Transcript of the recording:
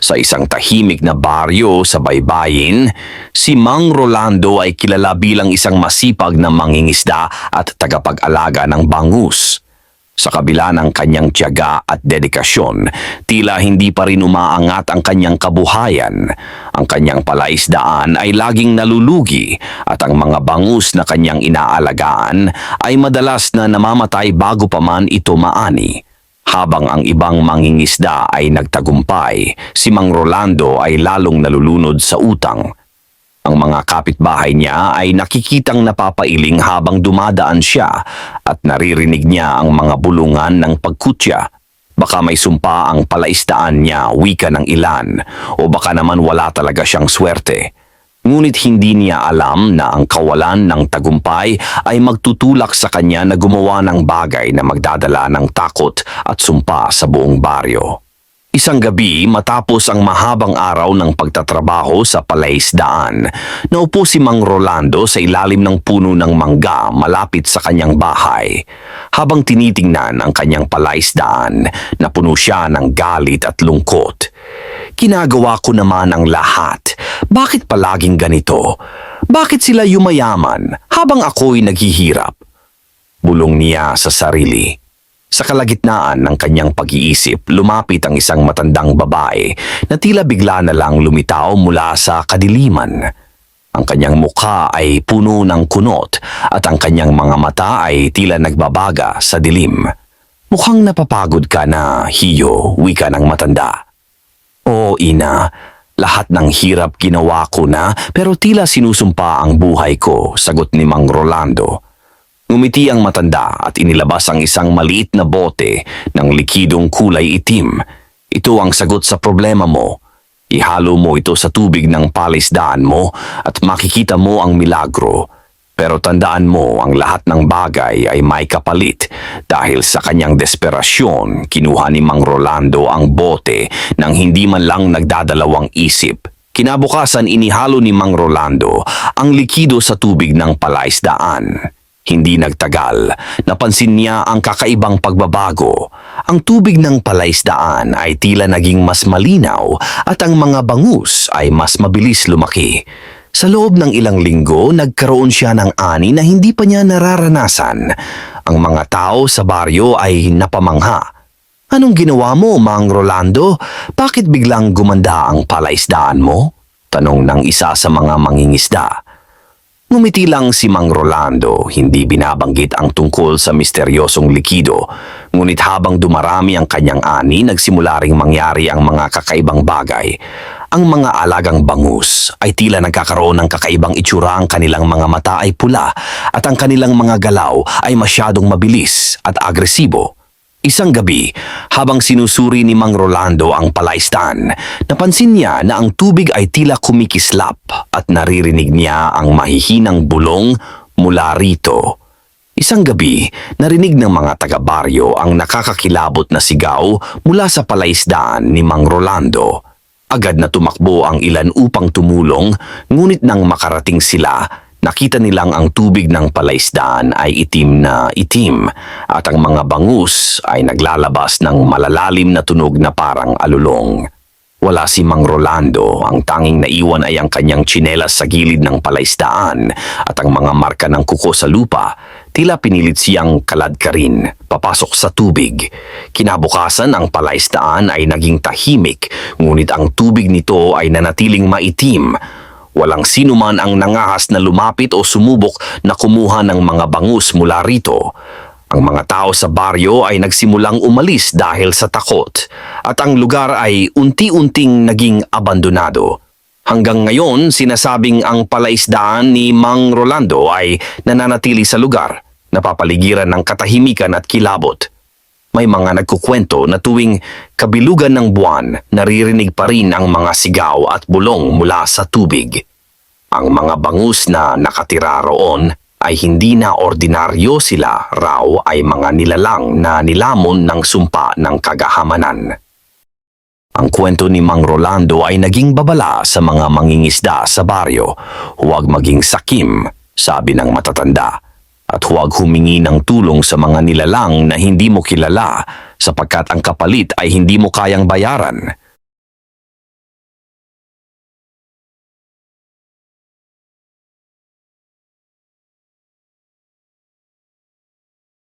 Sa isang tahimik na baryo sa baybayin, si Mang Rolando ay kilala bilang isang masipag na mangingisda at tagapag-alaga ng bangus. Sa kabila ng kanyang tiyaga at dedikasyon, tila hindi pa rin umaangat ang kanyang kabuhayan. Ang kanyang palaisdaan ay laging nalulugi at ang mga bangus na kanyang inaalagaan ay madalas na namamatay bago pa man ito maani. Habang ang ibang mangingisda ay nagtagumpay, si Mang Rolando ay lalong nalulunod sa utang. Ang mga kapitbahay niya ay nakikitang napapailing habang dumadaan siya at naririnig niya ang mga bulungan ng pagkutya. Baka may sumpa ang palaistaan niya, wika ng ilan, o baka naman wala talaga siyang swerte. Ngunit hindi niya alam na ang kawalan ng tagumpay ay magtutulak sa kanya na gumawa ng bagay na magdadala ng takot at sumpa sa buong baryo. Isang gabi matapos ang mahabang araw ng pagtatrabaho sa palaisdaan, naupo si Mang Rolando sa ilalim ng puno ng mangga malapit sa kanyang bahay. Habang tinitingnan ang kanyang palaisdaan, napuno siya ng galit at lungkot. Kinagawa ko naman ang lahat. Bakit palaging ganito? Bakit sila yumayaman habang ako'y naghihirap? Bulong niya sa sarili. Sa kalagitnaan ng kanyang pag-iisip, lumapit ang isang matandang babae na tila bigla na lang lumitaw mula sa kadiliman. Ang kanyang mukha ay puno ng kunot at ang kanyang mga mata ay tila nagbabaga sa dilim. Mukhang napapagod ka na, Hiyo, wika ng matanda. Oo, ina. Lahat ng hirap ginawa ko na pero tila sinusumpa ang buhay ko, sagot ni Mang Rolando. Ngumiti ang matanda at inilabas ang isang maliit na bote ng likidong kulay itim. Ito ang sagot sa problema mo. Ihalo mo ito sa tubig ng palisdaan mo at makikita mo ang milagro. Pero tandaan mo ang lahat ng bagay ay may kapalit dahil sa kanyang desperasyon kinuha ni Mang Rolando ang bote nang hindi man lang nagdadalawang isip. Kinabukasan inihalo ni Mang Rolando ang likido sa tubig ng palaisdaan. Hindi nagtagal, napansin niya ang kakaibang pagbabago. Ang tubig ng palaisdaan ay tila naging mas malinaw at ang mga bangus ay mas mabilis lumaki. Sa loob ng ilang linggo, nagkaroon siya ng ani na hindi pa niya nararanasan. Ang mga tao sa baryo ay napamangha. Anong ginawa mo, Mang Rolando? Bakit biglang gumanda ang palaisdaan mo? Tanong ng isa sa mga mangingisda. Ngumiti lang si Mang Rolando, hindi binabanggit ang tungkol sa misteryosong likido. Ngunit habang dumarami ang kanyang ani, nagsimula ring mangyari ang mga kakaibang bagay. Ang mga alagang bangus ay tila nagkakaroon ng kakaibang itsura ang kanilang mga mata ay pula at ang kanilang mga galaw ay masyadong mabilis at agresibo. Isang gabi, habang sinusuri ni Mang Rolando ang palaistan, napansin niya na ang tubig ay tila kumikislap at naririnig niya ang mahihinang bulong mula rito. Isang gabi, narinig ng mga taga-baryo ang nakakakilabot na sigaw mula sa palaisdaan ni Mang Rolando. Agad na tumakbo ang ilan upang tumulong, ngunit nang makarating sila, Nakita nilang ang tubig ng palaisdaan ay itim na itim at ang mga bangus ay naglalabas ng malalalim na tunog na parang alulong. Wala si Mang Rolando, ang tanging naiwan ay ang kanyang tsinelas sa gilid ng palaisdaan at ang mga marka ng kuko sa lupa. Tila pinilit siyang kalad ka rin, papasok sa tubig. Kinabukasan ang palaisdaan ay naging tahimik, ngunit ang tubig nito ay nanatiling maitim Walang sino man ang nangahas na lumapit o sumubok na kumuha ng mga bangus mula rito. Ang mga tao sa baryo ay nagsimulang umalis dahil sa takot at ang lugar ay unti-unting naging abandonado. Hanggang ngayon, sinasabing ang palaisdaan ni Mang Rolando ay nananatili sa lugar, napapaligiran ng katahimikan at kilabot. May mga nagkukwento na tuwing kabilugan ng buwan, naririnig pa rin ang mga sigaw at bulong mula sa tubig. Ang mga bangus na nakatira roon ay hindi na ordinaryo sila raw ay mga nilalang na nilamon ng sumpa ng kagahamanan. Ang kwento ni Mang Rolando ay naging babala sa mga mangingisda sa baryo. Huwag maging sakim, sabi ng matatanda at huwag humingi ng tulong sa mga nilalang na hindi mo kilala sapagkat ang kapalit ay hindi mo kayang bayaran.